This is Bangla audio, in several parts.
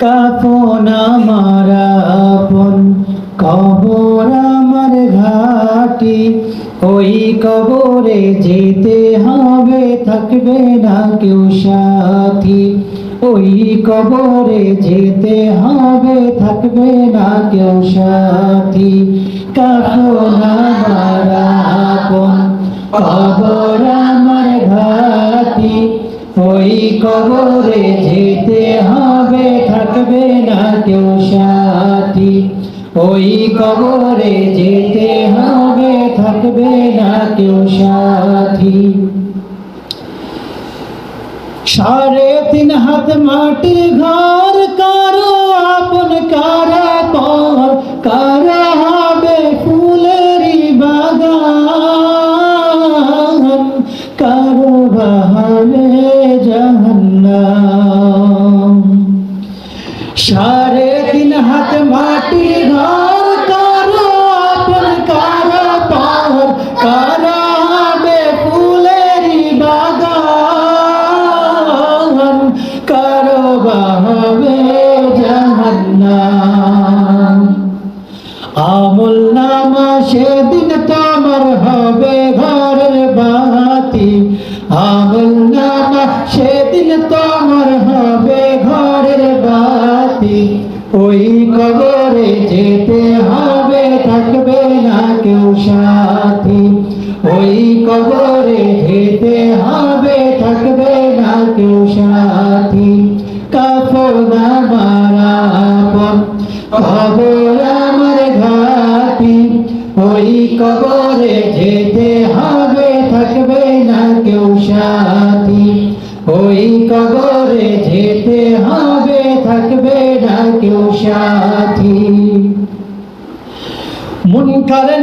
কাপন আমার আপন, কবর আমার ঘাটি। ওই কবরে যেতে হবে, থাকবে না কেউ সাথী। ওই কবরে যেতে হবে, থাকবে না কেউ সাথী। কাপন আমার আপন, কবর আমার ঘাটি। ওই কবরে যেতে হবে, থাকবে না কেউ সাথী। ওই কবরে যেতে হবে, থাকবে না কেউ সাথী। সাড়ে তিন হাত মাটি ঘর কারও সাড়ে তিন হাত মাটির ঘর, কারও আপন, কারা পর কারা হবে ফুলেরই বাগান, কারও বাহাবে জাহান্নাম। আমল নামা সেদিন তোমার হবে ঘরের বাতি। আমল নামা সেদিন তোমার ওই কবরে যেতে হবে, থাকবে না কেউ সাথী। আমার ওই কবরে যেতে হবে, থাকবে না কেউ সাথী। ওই কবরে যেতে হবে, থাকবে না কেউ সাথী।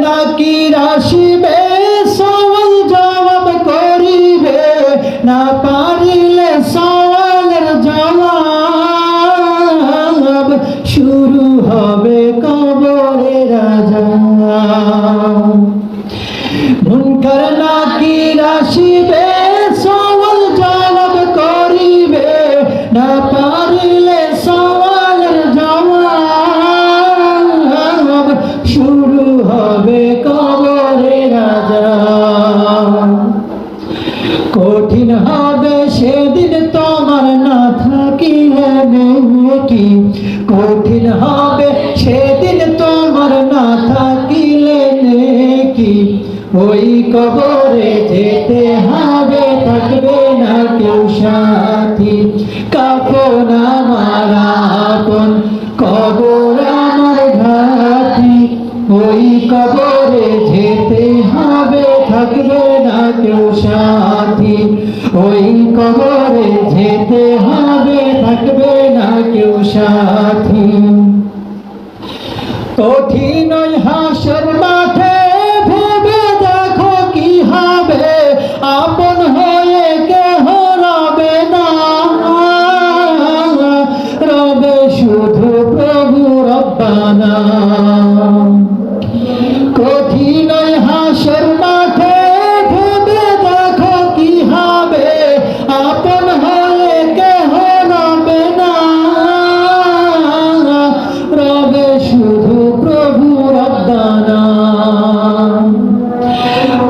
নাকি রাশিবে ওই কবরে যেতে হবে, থাকবে না কেউ সাথী। কাপন আমার আপন, কবর আমার ঘাটি। ওই কবরে যেতে হবে, থাকবে না কেউ সাথী। ওই কবরে যেতে হবে, থাকবে না কেউ সাথী। কঠিন হাসর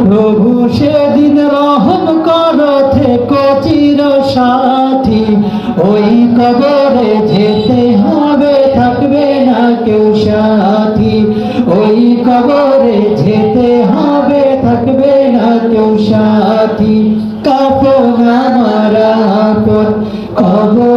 প্রভু সেদিন রহম করো থেকো সাথী ওই কবরে যেতে হবে, থাকবে না কেউ সাথী। ওই কবরে যেতে হবে, থাকবে না কেউ সাথী। কাপন আমার আপন, কবর